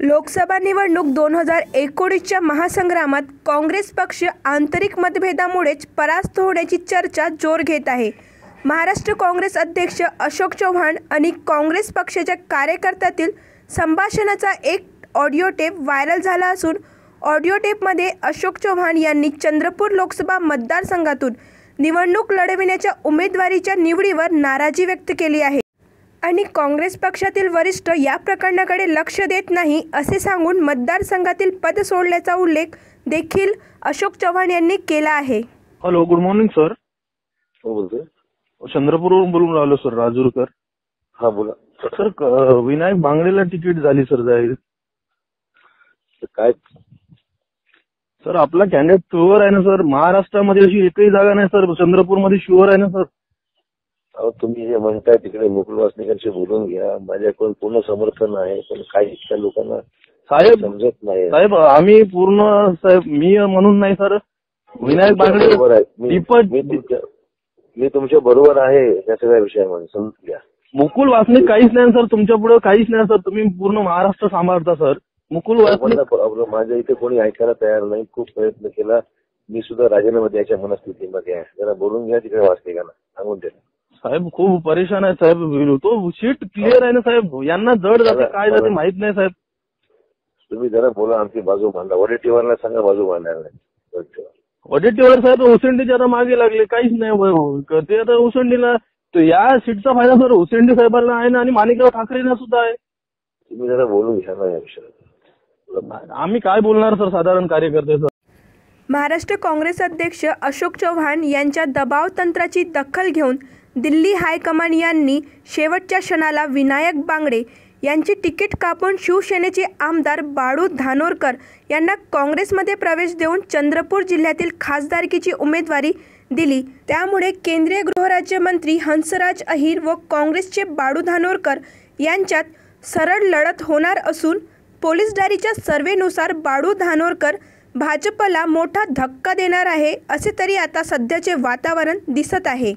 लोकसभा निवडणूक दोन हजार एकोणीसच्या महासंग्रामात काँग्रेस पक्ष आंतरिक मतभेदामुळेच परास्त होण्याची चर्चा जोर घेत आहे. महाराष्ट्र काँग्रेस अध्यक्ष अशोक चव्हाण आणि काँग्रेस पक्षाच्या कार्यकर्त्यातील संभाषणाचा एक ऑडिओ टेप व्हायरल झाला असून ऑडिओ टेपमध्ये अशोक चव्हाण यांनी चंद्रपूर लोकसभा मतदारसंघातून निवडणूक लढविण्याच्या उमेदवारीच्या निवडीवर नाराजी व्यक्त केली आहे. आणि काँग्रेस पक्षातील वरिष्ठ या प्रकरणाकडे लक्ष देत नाही असे सांगून मतदारसंघातील पद सोडल्याचा उल्लेख देखील अशोक चव्हाण यांनी केला आहे. हॅलो गुड मॉर्निंग सर हो बोलतोय. चंद्रपूरवरून बोलून राहिलो सर राजूरकर. हा बोला. सर क- विनायक बांगडेला तिकीट झाली सर जाहीर. तर काय? सर आपला कॅन्डिडेट शुअर आहे ना सर महाराष्ट्रामध्ये अशी एकही जागा नाही सर चंद्रपूरमध्ये शुअर आहे ना सर अहो तुम्ही जे म्हणताय तिकडे मुकुल वासनिकांशी बोलून घ्या. माझ्याकडून पूर्ण समर्थन आहे पण काही इतक्या लोकांना साहेब समजत नाही. साहेब आम्ही पूर्ण साहेब मी म्हणून नाही सर. विनायक बांगडे बरोबर आहे. मी दीपक मी तुमच्या बरोबर आहे या सगळ्या विषयामध्ये समजून घ्या. मुकुल वासनिक काहीच नाही सर. तुमच्यापुढे काहीच नाही सर. तुम्ही पूर्ण महाराष्ट्र सांभाळता सर. मुकुल वासनिक माझ्या इथे कोणी ऐकायला तयार नाही. खूप प्रयत्न केला. मी सुद्धा राजीनामा द्यायच्या मनस्थितीमध्ये आहे. जरा बोलून घ्या तिकडे वासनिकांना. सांगून द्या साहेब खूप परेशान आहे साहेब. तो सीट क्लिअर आहे ना साहेब? यांना जड जाते काय जाते माहीत नाही साहेब. तुम्ही जरा बोला आमची बाजू मांडा. वडेट्टीवारला सांगा बाजू मांडायला वडेट्टीवार. वडेट्टीवार साहेब उसेंडीचे आता मागे लागले. काहीच नाही ते आता उसेंडीला तो या सीटचा फायदा सर उसेंडी साहेबांना आहे ना आणि माणिकराव ठाकरेंना सुद्धा आहे. तुम्ही जरा बोलून घ्या ना या विषयात आम्ही काय बोलणार सर साधारण कार्यकर्ते सर? महाराष्ट्र काँग्रेस अध्यक्ष अशोक चव्हाण यांच्या दबाव तंत्राची दखल घेऊन दिल्ली हायकमान यांनी शेवटच्या क्षणाला विनायक बांगडे यांची तिकीट कापून शिवसेनेचे आमदार बाळू धानोरकर यांना काँग्रेसमध्ये प्रवेश देऊन चंद्रपूर जिल्ह्यातील खासदारकीची उमेदवारी दिली. त्यामुळे केंद्रीय गृहराज्यमंत्री हंसराज अहिर व काँग्रेसचे बाळू धानोरकर यांच्यात सरळ लढत होणार असून पोलीस डायरीच्या सर्वेनुसार बाळू धानोरकर भाजपला मोठा धक्का देणार आहे असे तरी आता सध्याचे वातावरण दिसत आहे.